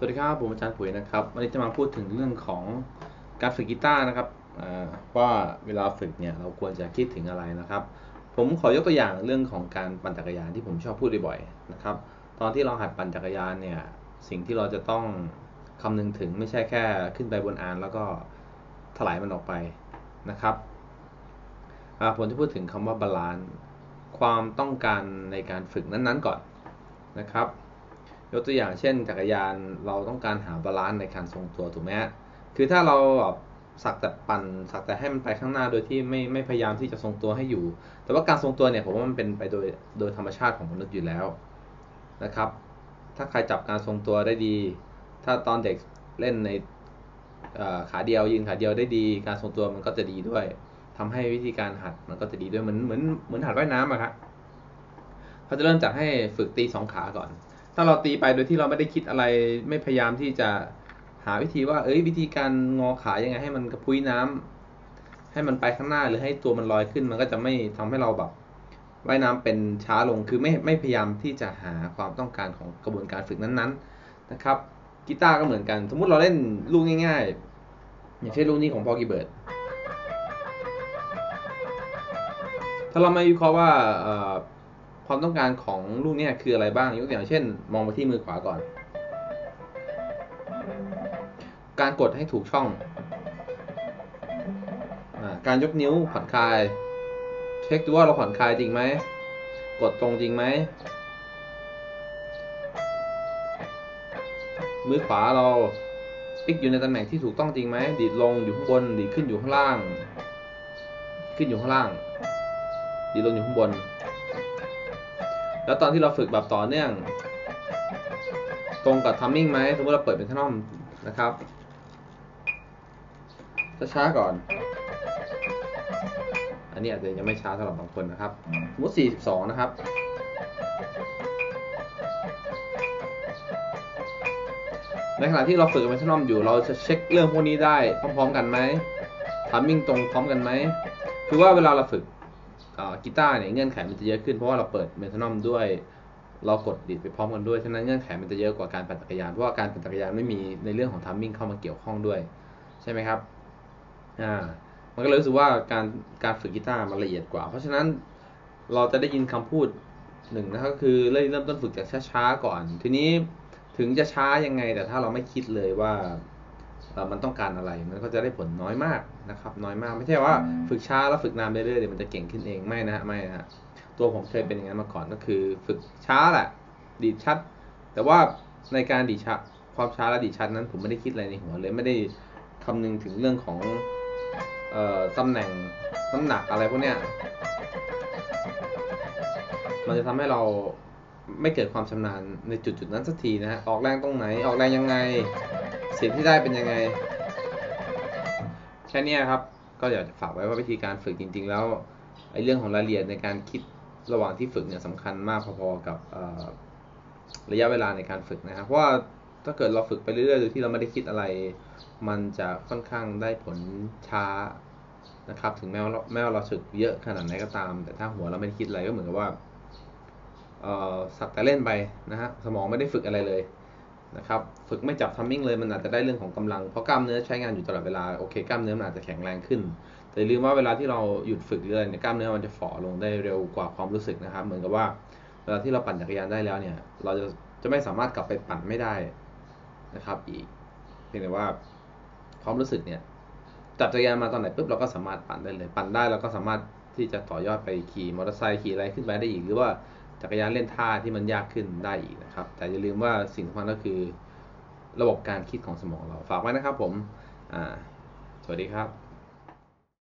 สวัสดีครับ ผมอาจารย์ผุยนะครับ วันนี้จะมาพูดถึงเรื่องของการฝึกกีตาร์นะครับว่าเวลาฝึกเนี่ยเราควรจะคิดถึงอะไรนะครับ ผมขอยกตัวอย่างเรื่องของการปั่นจักรยานที่ผมชอบพูดบ่อยๆนะครับ ตอนที่เราหัดปั่นจักรยานเนี่ยสิ่งที่เราจะต้องคำนึงถึงไม่ใช่แค่ขึ้นไปบนอาน แล้วก็ถลายมันออกไปนะครับผมจะพูดถึงคำว่าบาลานซ์ความต้องการในการฝึกนั้นๆก่อนนะครับ ยกตัวอย่างเช่น จักรยานเราต้องการหาบาลานซ์ในการทรงตัวถูกไหมฮะคือถ้าเราแบบสักแต่ปั่นสักแต่ให้มันไปข้างหน้าโดยที่ไม่ไม่พยายามที่จะทรงตัวให้อยู่ แต่ว่าการทรงตัวเนี่ยผมว่ามันเป็นไปโดยโดยธรรมชาติของมนุษย์อยู่แล้วนะครับ ถ้าใครจับการทรงตัวได้ดี ถ้าตอนเด็กเล่นในขาเดียวยืนขาเดียวได้ดี การทรงตัวมันก็จะดีด้วยทำให้วิธีการหัดมันก็จะดีด้วยเหมือนเหมือนเหมือนหัดว่ายน้ำอะครับเขาจะเริ่มจากให้ฝึกตีสองขาก่อน ถ้าเราตีไปโดยที่เราไม่ได้คิดอะไร ไม่พยายามที่จะหาวิธีว่า เอ้ย วิธีการงอขายังไง ให้มันกระพุ้ยน้ำให้มันไปข้างหน้าหรือให้ตัวมันลอยขึ้น มันก็จะไม่ทำให้เราแบบว่ายน้ำเป็นช้าลง คือไม่ไม่พยายามที่จะหาความต้องการของกระบวนการฝึกนั้นๆนะครับกีตาร์ก็เหมือนกัน สมมุติเราเล่นลูกง่าย ๆ อย่างเช่นลูกนี้ของพอกีเบิร์ดถ้าเราไม่วิเคราะห์ว่า ความต้องการของลูกเนี่ยคืออะไรบ้างยกตัวอย่างเช่น มองไปที่มือขวาก่อน การกดให้ถูกช่องอการยกนิ้วผ่อนคลาย เช็คดูว่าเราผ่อนคลายจริงไหมกดตรงจริงไหมมือขวาเราปิกอยู่ในตำแหน่งที่ถูกต้องจริงไหมดีดลงอยู่ข้างบนดีดขึ้นอยู่ข้างล่าง ขึ้นอยู่ข้างล่าง ดีดลงอยู่ข้างบน แล้วตอนที่เราฝึกแบบต่อเนื่อง ตรงกับทัมมิ่งไหมสมมติเราเปิดเป็นทนอมนะครับช้าๆก่อน อันนี้อาจจะยังไม่ช้าสำหรับบางคนนะครับ สมมติ 42 นะครับในขณะที่เราฝึกเป็นทนอมอยู่เราจะเช็คเรื่องพวกนี้ได้พร้อมๆกันไหมทัมมิ่งตรงพร้อมกันไหม คือว่าเวลาเราฝึก กีตาร์เนี่ยเงื่อนไขมันจะเยอะขึ้นเพราะว่าเราเปิดเมทานอมด้วย เรากดดิดไปพร้อมกันด้วยฉะนั้นเงื่อนไขมันจะเยอะกว่าการปั่นจักรยานเพราะว่าการปั่นจักรยานไม่มีในเรื่องของทัมมิ่งเข้ามาเกี่ยวข้องด้วยใช่ไหมครับอ่ามันก็เลยรู้สึกว่าการการฝึกกีตาร์มันละเอียดกว่า เพราะฉะนั้นเราจะได้ยินคำพูดหนึ่งนะครับคือเริ่มต้นฝึกจากช้าๆก่อน ทีนี้ถึงจะช้ายังไงแต่ถ้าเราไม่คิดเลยว่า มันต้องการอะไร มันก็จะได้ผลน้อยมากนะครับ น้อยมากไม่ใช่ว่าฝึกช้าแล้วฝึกนานเรื่อยๆเดี๋ยวมันจะเก่งขึ้นเองไม่นะฮะไม่นะฮะตัวผมเคยเป็นอย่างนั้นมาก่อนก็คือ ฝึกช้าแหละดีชัด แต่ว่าในการดีชัดความช้าและดีชัดนั้นผมไม่ได้คิดอะไรในหัวเลยไม่ได้คำนึงถึงเรื่องของเอ่อตำแหน่งน้ำหนักอะไรพวกเนี้ยมันจะทำให้เรา ไม่เกิดความชำนาญในจุดจุดนั้นสักทีนะฮะออกแรงตรงไหนออกแรงยังไง เสียงที่ได้เป็นยังไง แค่นี้ครับ ก็อยากจะฝากไว้ว่าวิธีการฝึกจริง ๆ แล้วไอ้เรื่องของรายละเอียดในการคิดระหว่างที่ฝึกเนี่ยสำคัญมากพอๆกับระยะเวลาในการฝึกนะครับเพราะว่าถ้าเกิดเราฝึกไปเรื่อยๆโดยที่เราไม่ได้คิดอะไร มันจะค่อนข้างได้ผลช้านะครับ ถึงแม้ว่าแม้ว่าเราฝึกเยอะขนาดไหนก็ตาม แต่ถ้าหัวเราไม่ได้คิดอะไรก็เหมือนกับว่า สักแต่เล่นไปนะฮะสมองไม่ได้ฝึกอะไรเลยนะครับฝึกไม่จับทัมมิ่งเลยมันอาจจะได้เรื่องของกำลังเพราะกล้ามเนื้อใช้งานอยู่ตลอดเวลาโอเคกล้ามเนื้อมันอาจจะแข็งแรงขึ้น แต่ลืมว่าเวลาที่เราหยุดฝึกเลยเนี่ยกล้ามเนื้อมันจะฝ่อลงได้เร็วกว่าความรู้สึกนะครับ เหมือนกับว่าเวลาที่เราปั่นจักรยานได้แล้วเนี่ย เราจะจะไม่สามารถกลับไปปั่นไม่ได้นะครับอีกเพียงแต่ว่าความรู้สึกเนี่ยจับจักรยานมาตอนไหนปุ๊บเราก็สามารถปั่นได้เลย ปั่นได้เราก็สามารถที่จะต่อยอดไปขี่มอเตอร์ไซค์ขี่อะไรขึ้นไปได้อีกหรือว่า จักรยานเล่นท่าที่มันยากขึ้นได้อีกนะครับ แต่อย่าลืมว่าสิ่งสำคัญก็คือ ระบบการคิดของสมองเราฝากไว้นะครับผมสวัสดีครับ